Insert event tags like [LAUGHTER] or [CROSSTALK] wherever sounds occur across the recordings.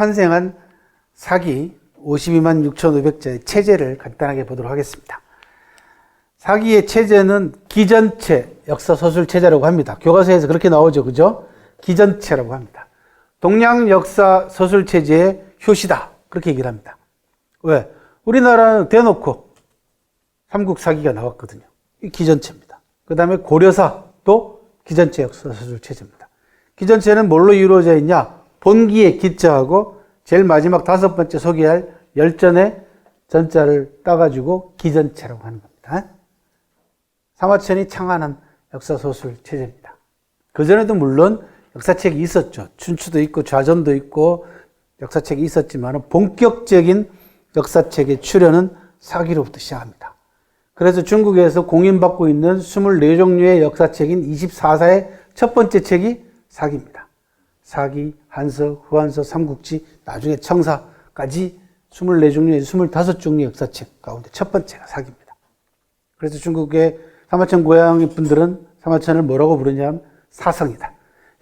탄생한 사기 52만 6,500자의 체제를 간단하게 보도록 하겠습니다. 사기의 체제는 기전체 역사 서술 체제라고 합니다. 교과서에서 그렇게 나오죠. 그죠? 기전체라고 합니다. 동양 역사 서술 체제의 효시다. 그렇게 얘기를 합니다. 왜? 우리나라는 대놓고 삼국 사기가 나왔거든요. 이 기전체입니다. 그 다음에 고려사도 기전체 역사 서술 체제입니다. 기전체는 뭘로 이루어져 있냐? 본기의 기자하고 제일 마지막 다섯 번째 소개할 열전의 전자를 따가지고 기전체라고 하는 겁니다. 사마천이 창안한 역사소설 체제입니다. 그전에도 물론 역사책이 있었죠. 춘추도 있고 좌전도 있고 역사책이 있었지만 본격적인 역사책의 출현은 사기로부터 시작합니다. 그래서 중국에서 공인받고 있는 24종류의 역사책인 24사의 첫 번째 책이 사기입니다. 사기, 한서, 후한서, 삼국지, 나중에 청사까지 24종류의 25종류의 역사책 가운데 첫 번째가 사기입니다. 그래서 중국의 사마천 고향의 분들은 사마천을 뭐라고 부르냐면 사성이다.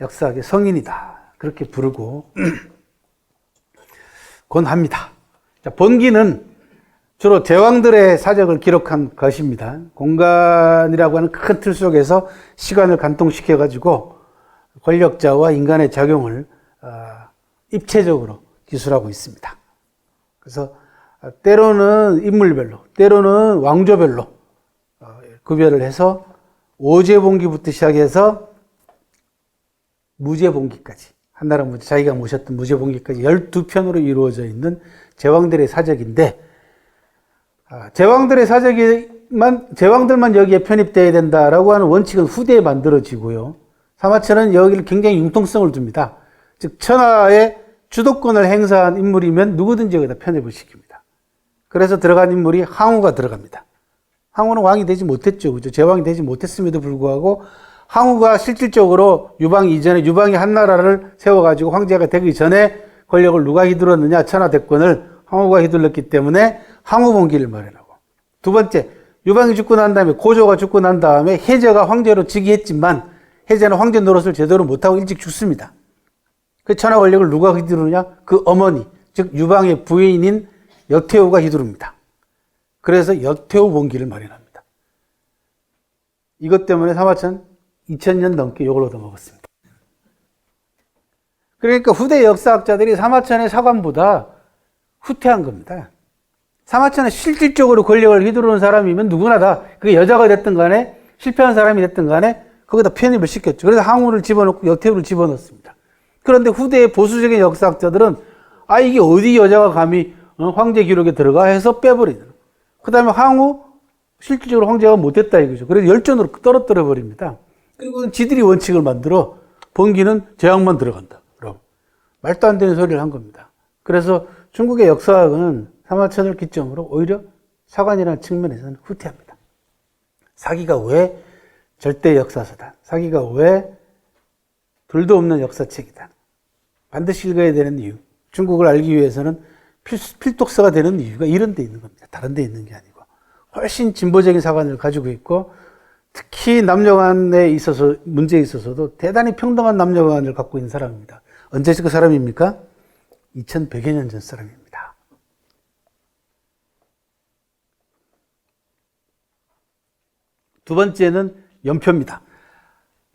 역사학의 성인이다. 그렇게 부르고 [CLEARS THROAT] 권합니다. 자, 본기는 주로 제왕들의 사적을 기록한 것입니다. 공간이라고 하는 큰 틀 속에서 시간을 간통시켜 가지고 권력자와 인간의 작용을 어, 입체적으로 기술하고 있습니다. 그래서 때로는 인물별로, 때로는 왕조별로 어, 구별을 해서 오제봉기부터 시작해서 무제봉기까지 한나라 무제, 자기가 모셨던 무제봉기까지 12편으로 이루어져 있는 제왕들의 사적인데 아, 제왕들의 사적이만 제왕들만 여기에 편입되어야 된다라고 하는 원칙은 후대에 만들어지고요. 사마천은 여기를 굉장히 융통성을 둡니다. 즉 천하의 주도권을 행사한 인물이면 누구든지 여기다 편입을 시킵니다. 그래서 들어간 인물이 항우가 들어갑니다. 항우는 왕이 되지 못했죠. 그죠? 제왕이 되지 못했음에도 불구하고 항우가 실질적으로 유방 이전에 유방이 한 나라를 세워가지고 황제가 되기 전에 권력을 누가 휘둘렀느냐? 천하 대권을 항우가 휘둘렀기 때문에 항우 봉기를 마련하고 두 번째 유방이 죽고 난 다음에 고조가 죽고 난 다음에 혜제가 황제로 즉위했지만 혜제는 황제 노릇을 제대로 못하고 일찍 죽습니다. 그 천하 권력을 누가 휘두르냐? 그 어머니, 즉 유방의 부인인 여태우가 휘두릅니다. 그래서 여태우 봉기를 마련합니다. 이것 때문에 사마천 2000년 넘게 욕을 얻어먹었습니다. 그러니까 후대 역사학자들이 사마천의 사관보다 후퇴한 겁니다. 사마천은 실질적으로 권력을 휘두르는 사람이면 누구나 다, 그게 여자가 됐든 간에, 실패한 사람이 됐든 간에, 거기다 편입을 시켰죠. 그래서 항우를 집어넣고 여태우를 집어넣습니다. 그런데 후대의 보수적인 역사학자들은, 아, 이게 어디 여자가 감히 어, 황제 기록에 들어가 해서 빼버리는. 그 다음에 항우, 실질적으로 황제가 못했다 이거죠. 그래서 열전으로 떨어뜨려 버립니다. 그리고 지들이 원칙을 만들어 번기는 제왕만 들어간다. 그럼 말도 안 되는 소리를 한 겁니다. 그래서 중국의 역사학은 사마천을 기점으로 오히려 사관이라는 측면에서는 후퇴합니다. 사기가 왜 절대 역사서다. 사기가 왜 둘도 없는 역사책이다. 반드시 읽어야 되는 이유. 중국을 알기 위해서는 필, 필독서가 되는 이유가 이런 데 있는 겁니다. 다른 데 있는 게 아니고. 훨씬 진보적인 사관을 가지고 있고 특히 남녀간에 있어서 문제에 있어서도 대단히 평등한 남녀간을 갖고 있는 사람입니다. 언제 그 사람입니까? 2100여 년 전 사람입니다. 두 번째는 연표입니다.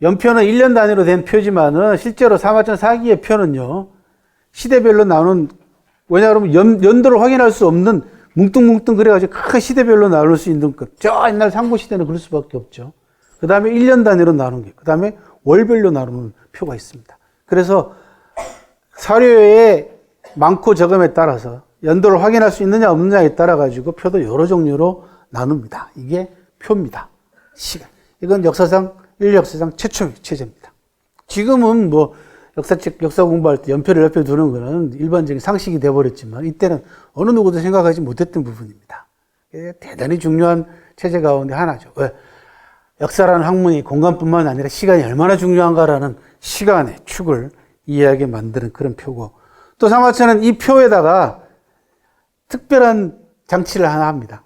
연표는 1년 단위로 된 표지만은 실제로 사마천 사기의 표는요, 시대별로 나오는, 왜냐하면 연, 연도를 확인할 수 없는 뭉뚱뭉뚱 그래가지고 큰 시대별로 나눌 수 있는 것. 저 옛날 상고시대는 그럴 수밖에 없죠. 그 다음에 1년 단위로 나누는 게, 그 다음에 월별로 나누는 표가 있습니다. 그래서 사료의 많고 적음에 따라서 연도를 확인할 수 있느냐 없느냐에 따라 가지고 표도 여러 종류로 나눕니다. 이게 표입니다. 시간. 이건 역사상, 인류 역사상 최초의 체제입니다. 지금은 뭐 역사책, 역사 공부할 때 연표를 옆에 두는 거는 일반적인 상식이 돼 버렸지만 이때는 어느 누구도 생각하지 못했던 부분입니다. 대단히 중요한 체제 가운데 하나죠. 왜? 역사라는 학문이 공간뿐만 아니라 시간이 얼마나 중요한가라는 시간의 축을 이해하게 만드는 그런 표고 또 사마천은 이 표에다가 특별한 장치를 하나 합니다.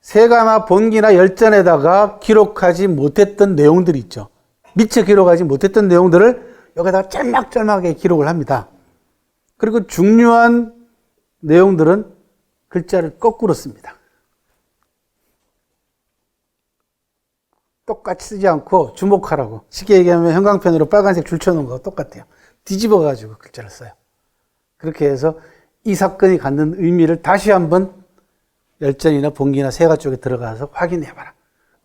세가나 본기나 열전에다가 기록하지 못했던 내용들이 있죠. 미처 기록하지 못했던 내용들을 여기다가 짤막짤막하게 기록을 합니다. 그리고 중요한 내용들은 글자를 거꾸로 씁니다. 똑같이 쓰지 않고 주목하라고. 쉽게 얘기하면 형광펜으로 빨간색 줄 쳐놓은 거 똑같아요. 뒤집어 가지고 글자를 써요. 그렇게 해서 이 사건이 갖는 의미를 다시 한번 열전이나 봉기나 세가 쪽에 들어가서 확인해봐라.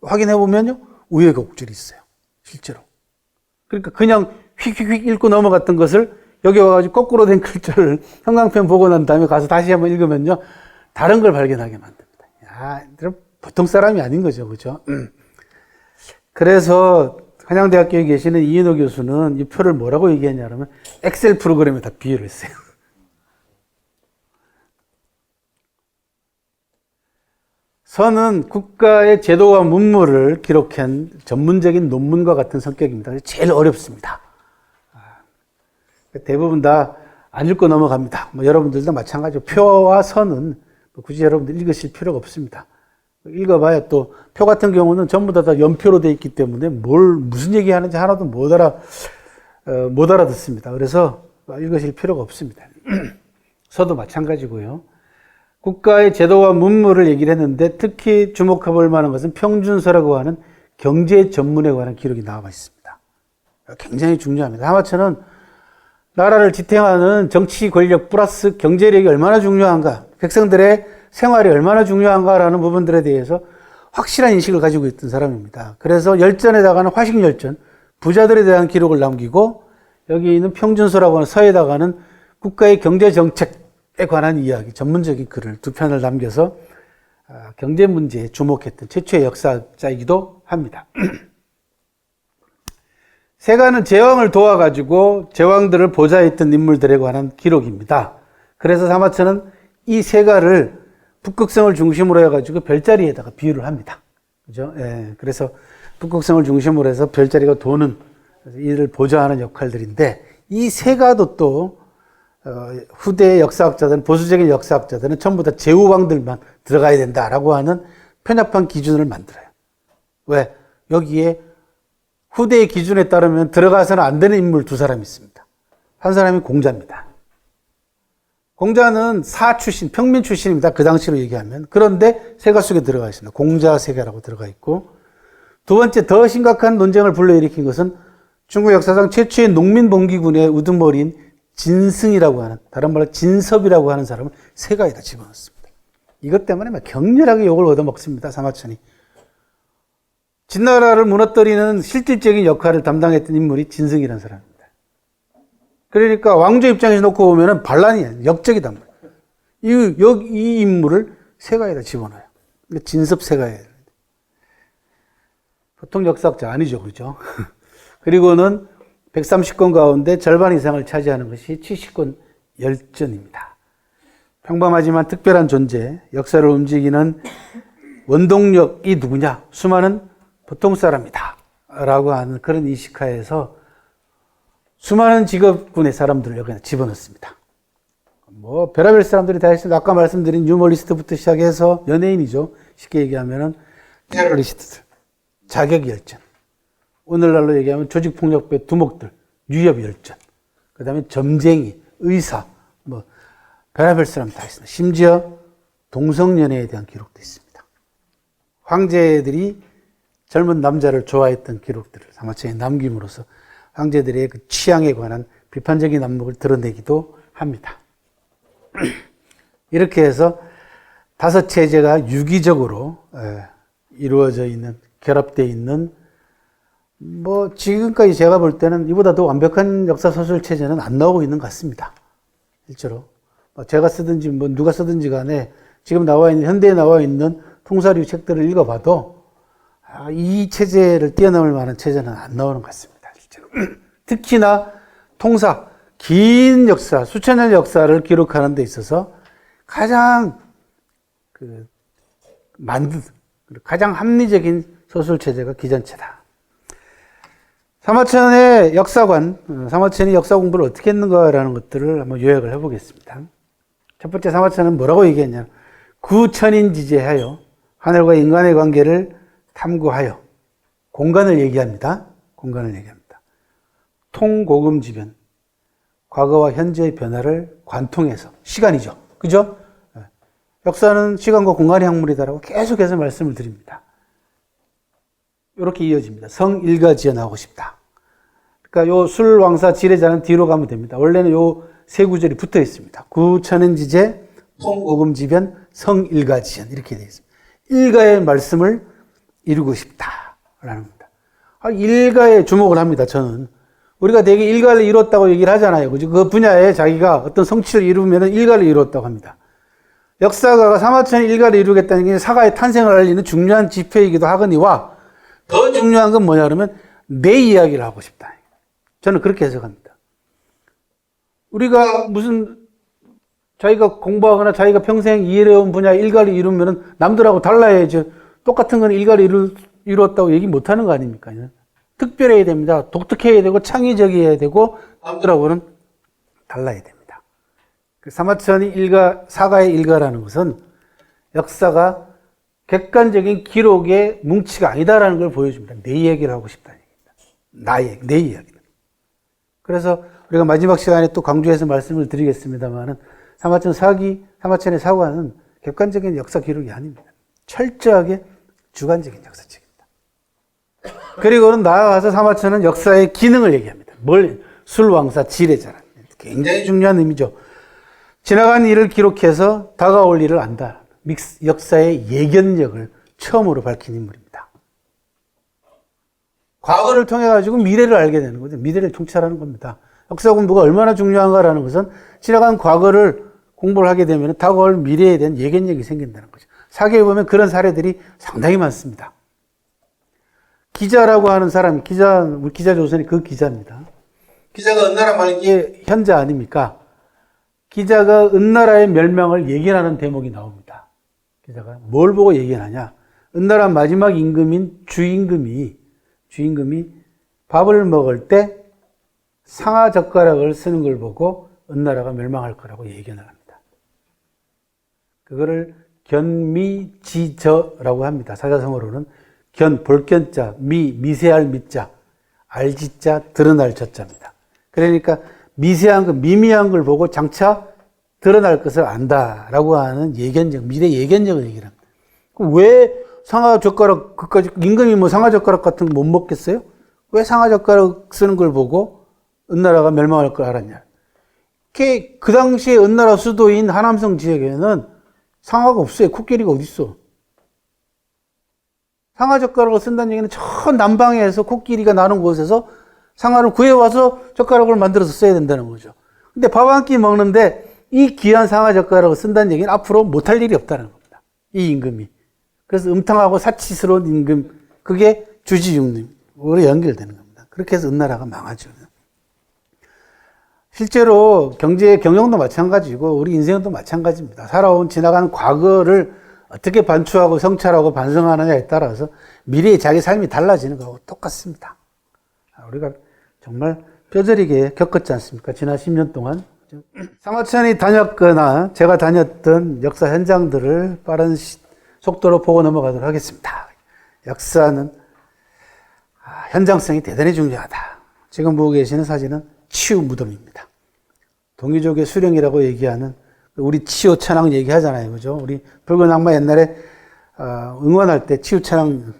확인해보면요, 우여곡절이 있어요. 실제로. 그러니까 그냥 휙휙휙 읽고 넘어갔던 것을 여기 와가지고 거꾸로 된 글자를 [LAUGHS] 형광펜 보고 난 다음에 가서 다시 한번 읽으면요, 다른 걸 발견하게 만듭니다. 야, 보통 사람이 아닌 거죠. 그죠? 음. [CLEARS THROAT] 그래서 한양대학교에 계시는 이인호 교수는 이 표를 뭐라고 얘기했냐면 엑셀 프로그램에 다 비유를 했어요. 선은 국가의 제도와 문물을 기록한 전문적인 논문과 같은 성격입니다. 제일 어렵습니다. 아, 대부분 다 안 읽고 넘어갑니다. 뭐 여러분들도 마찬가지로 표와 선은 뭐 굳이 여러분들 읽으실 필요가 없습니다. 읽어봐야 또 표 같은 경우는 전부 다, 다 연표로 돼 있기 때문에 뭘 무슨 얘기하는지 하나도 못 알아 어, 못 알아듣습니다. 그래서 읽으실 필요가 없습니다. [CLEARS THROAT] 서도 마찬가지고요. 국가의 제도와 문물을 얘기를 했는데 특히 주목해 볼 만한 것은 평준서라고 하는 경제 전문에 관한 기록이 나와 있습니다. 굉장히 중요합니다. 하마처는 나라를 지탱하는 정치 권력 플러스 경제력이 얼마나 중요한가, 백성들의 생활이 얼마나 중요한가라는 부분들에 대해서 확실한 인식을 가지고 있던 사람입니다. 그래서 열전에다가는 화식열전, 부자들에 대한 기록을 남기고 여기 있는 평준서라고 하는 서에다가는 국가의 경제 정책에 관한 이야기, 전문적인 글을 두 편을 남겨서 아, 경제 문제에 주목했던 최초의 역사자이기도 합니다. [CLEARS THROAT] 세가는 제왕을 도와가지고 제왕들을 보좌했던 인물들에 관한 기록입니다. 그래서 사마천은 이 세가를 북극성을 중심으로 해가지고 별자리에다가 비유를 합니다. 그죠? 예. 그래서 북극성을 중심으로 해서 별자리가 도는 이를 보좌하는 역할들인데 이 세가도 또 어, 후대의 역사학자들은 보수적인 역사학자들은 전부 다 제후왕들만 들어가야 된다라고 하는 편협한 기준을 만들어요. 왜? 여기에 후대의 기준에 따르면 들어가서는 안 되는 인물 두 사람이 있습니다. 한 사람이 공자입니다. 공자는 사 출신, 평민 출신입니다. 그 당시로 얘기하면. 그런데 세가 속에 들어가 있습니다. 공자 세가라고 들어가 있고. 두 번째 더 심각한 논쟁을 불러일으킨 것은 중국 역사상 최초의 농민 봉기군의 우두머리인 진승이라고 하는, 다른 말로 진섭이라고 하는 사람을 세가에다 집어넣습니다. 이것 때문에 막 격렬하게 욕을 얻어먹습니다. 사마천이. 진나라를 무너뜨리는 실질적인 역할을 담당했던 인물이 진승이라는 사람입니다. 그러니까 왕조 입장에서 놓고 보면은 반란이에요. 역적이단 말이에요. 이, 이 인물을 세가에다 집어넣어요. 진섭 세가에. 보통 역사학자 아니죠. 그죠? [LAUGHS] 그리고는 130권 가운데 절반 이상을 차지하는 것이 70권 열전입니다. 평범하지만 특별한 존재, 역사를 움직이는 원동력이 누구냐? 수많은 보통 사람이다. 라고 하는 그런 인식하에서 수많은 직업군의 사람들을 여기 집어넣습니다. 뭐, 별의별 사람들이 다 있습니다. 아까 말씀드린 유머리스트부터 시작해서 연예인이죠. 쉽게 얘기하면은 테러리스트들, 자격열전. 오늘날로 얘기하면 조직폭력배 두목들, 유협열전. 그 다음에 점쟁이, 의사, 뭐, 별의별 사람 다 있습니다. 심지어 동성연애에 대한 기록도 있습니다. 황제들이 젊은 남자를 좋아했던 기록들을 사마천에 남김으로써 황제들의 그 취향에 관한 비판적인 안목을 드러내기도 합니다. [CLEARS THROAT] 이렇게 해서 다섯 체제가 유기적으로 이루어져 있는, 결합되어 있는, 뭐, 지금까지 제가 볼 때는 이보다 더 완벽한 역사 소설 체제는 안 나오고 있는 것 같습니다. 실제로. 뭐 제가 쓰든지, 뭐, 누가 쓰든지 간에 지금 나와 있는, 현대에 나와 있는 통사류 책들을 읽어봐도 아, 이 체제를 뛰어넘을 만한 체제는 안 나오는 것 같습니다. 실제로. [CLEARS THROAT] 특히나 통사, 긴 역사, 수천 년 역사를 기록하는 데 있어서 가장 그 만든, 가장 합리적인 소설 체제가 기전체다. 사마천의 역사관, 어, 사마천이 역사 공부를 어떻게 했는가라는 것들을 한번 요약을 해보겠습니다. 첫 번째 사마천은 뭐라고 얘기했냐. 구천인 지제하여 하늘과 인간의 관계를 탐구하여 공간을 얘기합니다. 공간을 얘기합니다. 통고금지변, 과거와 현재의 변화를 관통해서 시간이죠. 그죠? 예. 역사는 시간과 공간의 학문이다라고 계속해서 말씀을 드립니다. 이렇게 이어집니다. 성일가지어 나오고 싶다. 그러니까 요 술왕사 지뢰자는 뒤로 가면 됩니다. 원래는 요 세 구절이 붙어 있습니다. 구천은지제, 통오금지변, 성일가지연 이렇게 되어 있습니다. 일가의 말씀을 이루고 싶다라는 겁니다. 아, 일가에 주목을 합니다. 저는 우리가 되게 일가를 이뤘다고 얘기를 하잖아요. 그죠? 그 분야에 자기가 어떤 성취를 이루면 일가를 이뤘다고 합니다. 역사가가 사마천의 일가를 이루겠다는 게 사가의 탄생을 알리는 중요한 지표이기도 하거니와 더 중요한 건 뭐냐 그러면 내 이야기를 하고 싶다. 저는 그렇게 해석합니다. 우리가 무슨 자기가 공부하거나 자기가 평생 이해해온 분야 일가를 이루면 남들하고 달라야죠. 똑같은 건 일가를 이루, 이루었다고 얘기 못 하는 거 아닙니까? 특별해야 됩니다. 독특해야 되고 창의적이어야 되고 남들하고는 달라야 됩니다. 그 사마천이 일가, 사가의 일가라는 것은 역사가 객관적인 기록의 뭉치가 아니다라는 걸 보여줍니다. 내 얘기를 하고 싶다는 얘기입니다. 나의, 내 이야기. 그래서 우리가 마지막 시간에 또 강조해서 말씀을 드리겠습니다만은 사마천 사기, 사마천의 사과는 객관적인 역사 기록이 아닙니다. 철저하게 주관적인 역사책입니다. 그리고는 나아가서 사마천은 역사의 기능을 얘기합니다. 뭘 술왕사 지뢰자라. 굉장히 중요한 의미죠. 지나간 일을 기록해서 다가올 일을 안다. 역사의 예견력을 처음으로 밝힌 인물입니다. 과거를 통해 가지고 미래를 알게 되는 거죠. 미래를 통찰하는 겁니다. 역사 공부가 얼마나 중요한가라는 것은 지나간 과거를 공부를 하게 되면 다가올 미래에 대한 예견력이 생긴다는 거죠. 사계에 보면 그런 사례들이 상당히 많습니다. 기자라고 하는 사람, 기자, 우리 기자 조선이 그 기자입니다. 기자가 은나라 말기에 현자 아닙니까? 기자가 은나라의 멸망을 예견하는 대목이 나옵니다. 기자가 뭘 보고 예견하냐? 은나라 마지막 임금인 주임금이 주임금이 밥을 먹을 때 상하 젓가락을 쓰는 걸 보고 은나라가 멸망할 거라고 예견을 합니다. 그거를 견미지저라고 합니다. 사자성어로는 견 볼견자, 미 미세할 미자, 알지자 드러날 저자입니다. 그러니까 미세한 것, 미미한 걸 보고 장차 드러날 것을 안다라고 하는 예견적, 미래 예견적을 얘기를 합니다. 왜 상하 젓가락, 그까지, 임금이 뭐 상하 젓가락 같은 거 못 먹겠어요? 왜 상하 젓가락 쓰는 걸 보고 은나라가 멸망할 걸 알았냐? 그, 그 당시에 은나라 수도인 하남성 지역에는 상하가 없어요. 코끼리가 어딨어? 상하 젓가락을 쓴다는 얘기는 저 남방에서 코끼리가 나는 곳에서 상하를 구해와서 젓가락을 만들어서 써야 된다는 거죠. 근데 밥 한 끼 먹는데 이 귀한 상하 젓가락을 쓴다는 얘기는 앞으로 못할 일이 없다는 겁니다. 이 임금이. 그래서 음탕하고 사치스러운 임금, 그게 주지육림으로 연결되는 겁니다. 그렇게 해서 은나라가 망하죠. 실제로 경제 경영도 마찬가지고 우리 인생도 마찬가지입니다. 살아온 지나간 과거를 어떻게 반추하고 성찰하고 반성하느냐에 따라서 미래의 자기 삶이 달라지는 거하고 똑같습니다. 우리가 정말 뼈저리게 겪었지 않습니까? 지난 10년 동안. 상하천이 다녔거나 제가 다녔던 역사 현장들을 빠른 시, 속도로 보고 넘어가도록 하겠습니다. 역사는 아, 현장성이 대단히 중요하다. 지금 보고 계시는 사진은 치유 무덤입니다. 동이족의 수령이라고 얘기하는 우리 치유 천왕 얘기하잖아요. 그죠? 우리 붉은 악마 옛날에 어, 응원할 때 치유 천왕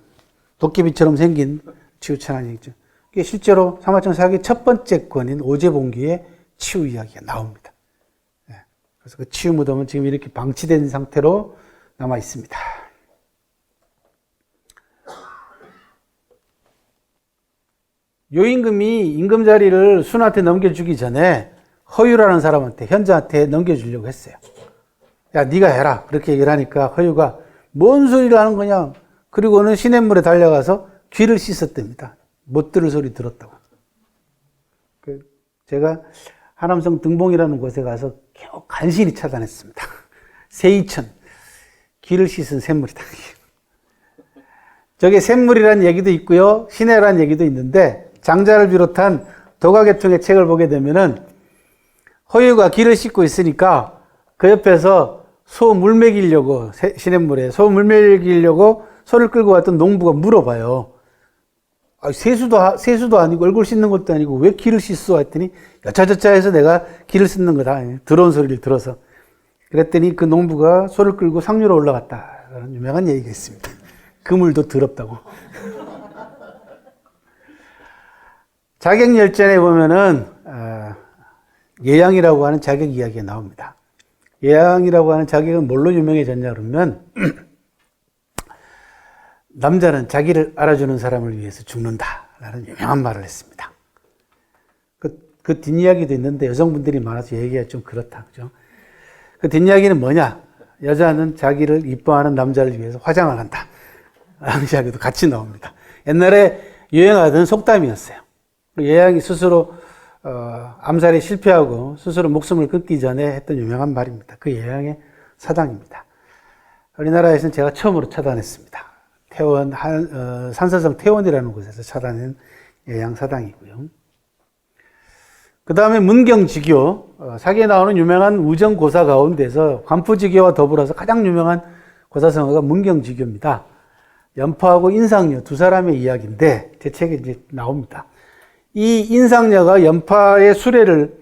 도깨비처럼 생긴 치유 천왕 얘기죠. 이게 실제로 사마천 사기 첫 번째 권인 오제봉기의 치유 이야기가 나옵니다. 네. 그래서 그 치유 무덤은 지금 이렇게 방치된 상태로 남아 있습니다. 요임금이 임금 자리를 순한테 넘겨주기 전에 허유라는 사람한테 현자한테 넘겨주려고 했어요. 야 네가 해라 그렇게 얘기를 하니까 허유가 뭔 소리를 하는 거냐. 그리고는 시냇물에 달려가서 귀를 씻었답니다. 못 들을 소리 들었다고. 그 제가 하남성 등봉이라는 곳에 가서 겨우 간신히 차단했습니다. [LAUGHS] 세이천 귀를 씻은 샘물이다. [LAUGHS] 저게 샘물이라는 얘기도 있고요. 시내라는 얘기도 있는데 장자를 비롯한 도가계통의 책을 보게 되면은 허유가 길을 씻고 있으니까 그 옆에서 소 물 먹이려고 시냇물에 소 물 먹이려고 소를 끌고 왔던 농부가 물어봐요. 아, 세수도, 하- 세수도 아니고 얼굴 씻는 것도 아니고 왜 기를 씻어? 했더니 여차저차 해서 내가 기를 씻는 거다. 들어온 소리를 들어서. 그랬더니 그 농부가 소를 끌고 상류로 올라갔다. 라는 유명한 얘기가 있습니다. [LAUGHS] 그물도 더럽다고. [LAUGHS] 자격열전에 보면은, 아, 예양이라고 하는 자격 이야기가 나옵니다. 예양이라고 하는 자격은 뭘로 유명해졌냐 그러면, [CLEARS THROAT] 남자는 자기를 알아주는 사람을 위해서 죽는다 라는 유명한 말을 했습니다. 그, 그 뒷이야기도 있는데 여성분들이 많아서 얘기가 좀 그렇다. 그죠? 그 뒷이야기는 뭐냐? 여자는 자기를 이뻐하는 남자를 위해서 화장을 한다. 라는 이야기도 같이 나옵니다. 옛날에 유행하던 속담이었어요. 그 예양이 스스로 어, 암살에 실패하고 스스로 목숨을 끊기 전에 했던 유명한 말입니다. 그 예양의 사당입니다. 우리나라에서는 제가 처음으로 차단했습니다. 태원 한, 어, 산서성 태원이라는 곳에서 차단한 예양 사당이고요. 그 다음에 문경지교, 어, 사기에 나오는 유명한 우정고사 가운데서 관푸지교와 더불어서 가장 유명한 고사성어가 문경지교입니다. 연포하고 인상녀 두 사람의 이야기인데 제 책에 이제 나옵니다. 이 인상녀가 연파의 수레를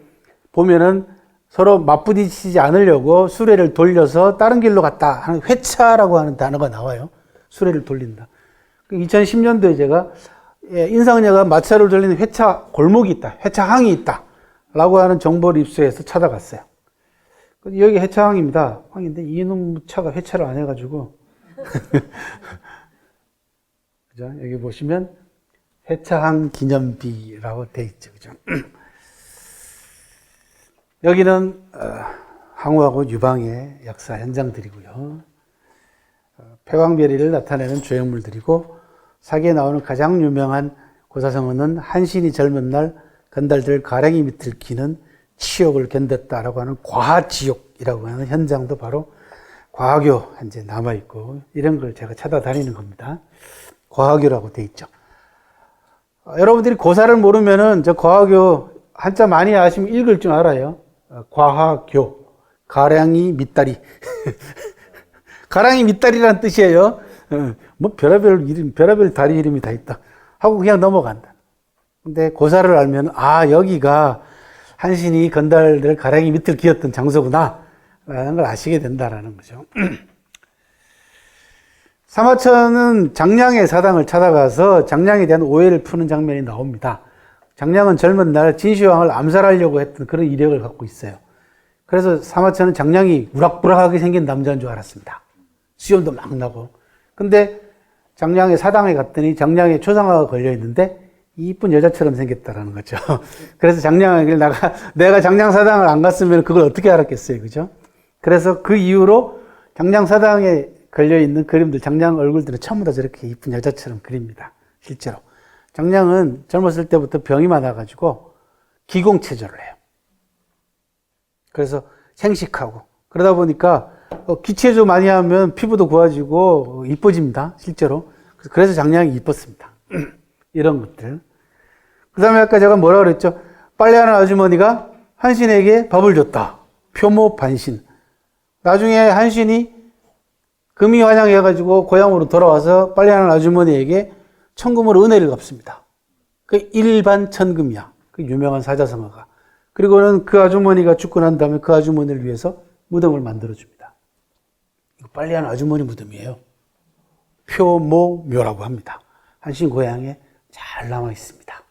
보면은 서로 맞부딪히지 않으려고 수레를 돌려서 다른 길로 갔다 하는 회차라고 하는 단어가 나와요. 수레를 돌린다. 2010년도에 제가 예, 인상녀가 마차를 돌리는 회차 골목이 있다. 회차항이 있다. 라고 하는 정보를 입수해서 찾아갔어요. 여기 회차항입니다. 항인데 이놈 차가 회차를 안 해가지고. [LAUGHS] 그죠? 여기 보시면 회차항 기념비라고 돼 있죠. 그죠? [CLEARS THROAT] 여기는 어, 항우하고 유방의 역사 현장들이고요. 어, 폐왕별이를 나타내는 조형물들이고 사기에 나오는 가장 유명한 고사성어는 한신이 젊은 날 건달들 가랭이 밑을 기는 치욕을 견뎠다라고 하는 과지욕이라고 하는 현장도 바로 과학교 현재 남아 있고 이런 걸 제가 찾아다니는 겁니다. 과학교라고 돼 있죠. 어, 여러분들이 고사를 모르면은 저 과학교 한자 많이 아시면 읽을 줄 알아요. 어, 과학교 가량이 밑다리 [LAUGHS] 가랑이 밑다리라는 뜻이에요. 어, 뭐 별의별 이름, 별의별 다리 이름이 다 있다. 하고 그냥 넘어간다. 근데 고사를 알면 아 여기가 한신이 건달들 가랑이 밑을 기었던 장소구나 라는 걸 아시게 된다라는 거죠. [CLEARS THROAT] 사마천은 장량의 사당을 찾아가서 장량에 대한 오해를 푸는 장면이 나옵니다. 장량은 젊은 날 진시황을 암살하려고 했던 그런 이력을 갖고 있어요. 그래서 사마천은 장량이 우락부락하게 생긴 남자인 줄 알았습니다. 수염도 막 나고. 근데 장량의 사당에 갔더니 장량에 초상화가 걸려 있는데 이쁜 여자처럼 생겼다라는 거죠. [LAUGHS] 그래서 장량에게 나가 내가 장량 사당을 안 갔으면 그걸 어떻게 알았겠어요, 그죠? 그래서 그 이후로 장량 사당에 걸려 있는 그림들, 장량 얼굴들은 전부 다 저렇게 이쁜 여자처럼 그립니다. 실제로. 장량은 젊었을 때부터 병이 많아가지고 기공 체조를 해요. 그래서 생식하고 그러다 보니까 어, 기체조 많이 하면 피부도 고와지고 어, 이뻐집니다. 실제로. 그래서 장량이 이뻤습니다. [CLEARS THROAT] 이런 것들. 그 다음에 아까 제가 뭐라 그랬죠? 빨래하는 아주머니가 한신에게 밥을 줬다. 표모 반신. 나중에 한신이 금이 환영해가지고 고향으로 돌아와서 빨래하는 아주머니에게 천금으로 은혜를 갚습니다. 그 일반 천금이야. 그 유명한 사자성어가. 그리고는 그 아주머니가 죽고 난 다음에 그 아주머니를 위해서 무덤을 만들어줍니다. 빨래하는 아주머니 무덤이에요. 표모묘라고 합니다. 한신 고향에 잘 남아 있습니다.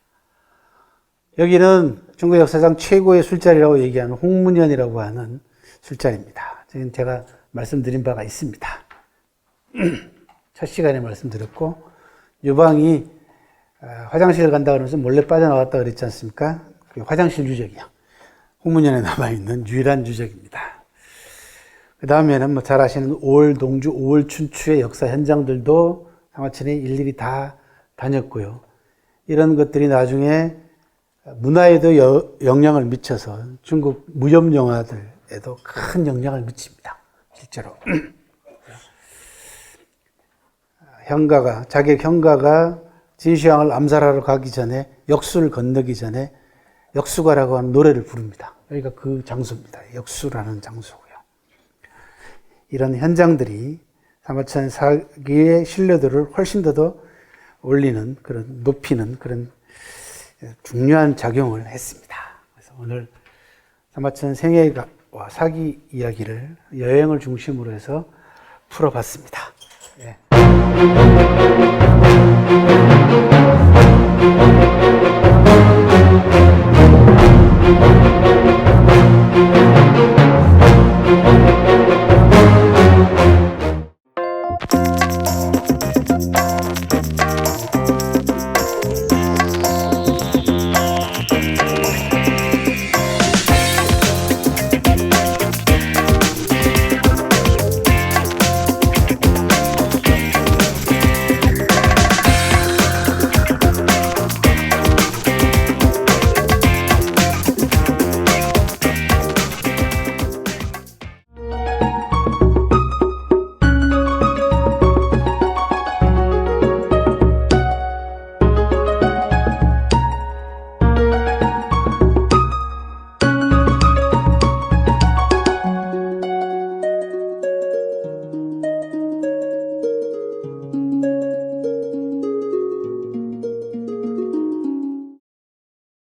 여기는 중국 역사상 최고의 술자리라고 얘기하는 홍문현이라고 하는 술자리입니다. 지금 제가 말씀드린 바가 있습니다. [CLEARS THROAT] 첫 시간에 말씀드렸고, 유방이 아, 화장실 간다 그러면서 몰래 빠져나왔다 그랬지 않습니까? 화장실 유적이야. 홍문현에 남아 있는 유일한 유적입니다. 그 다음에는 뭐 잘 아시는 5월 동주, 5월 춘추의 역사 현장들도 상하천에 일일이 다 다녔고요. 이런 것들이 나중에 문화에도 여- 영향을 미쳐서 중국 무협 영화들에도 큰 영향을 미칩니다. 실제로. [CLEARS THROAT] 형가가, 자기 형가가 진시황을 암살하러 가기 전에 역수를 건너기 전에 역수가라고 하는 노래를 부릅니다. 여기가 그 장소입니다. 역수라는 장소고요. 이런 현장들이 사마천 사기의 신뢰도를 훨씬 더, 더 올리는 그런 높이는 그런 중요한 작용을 했습니다. 그래서 오늘 사마천 생애와 사기 이야기를 여행을 중심으로 해서 풀어봤습니다. 예.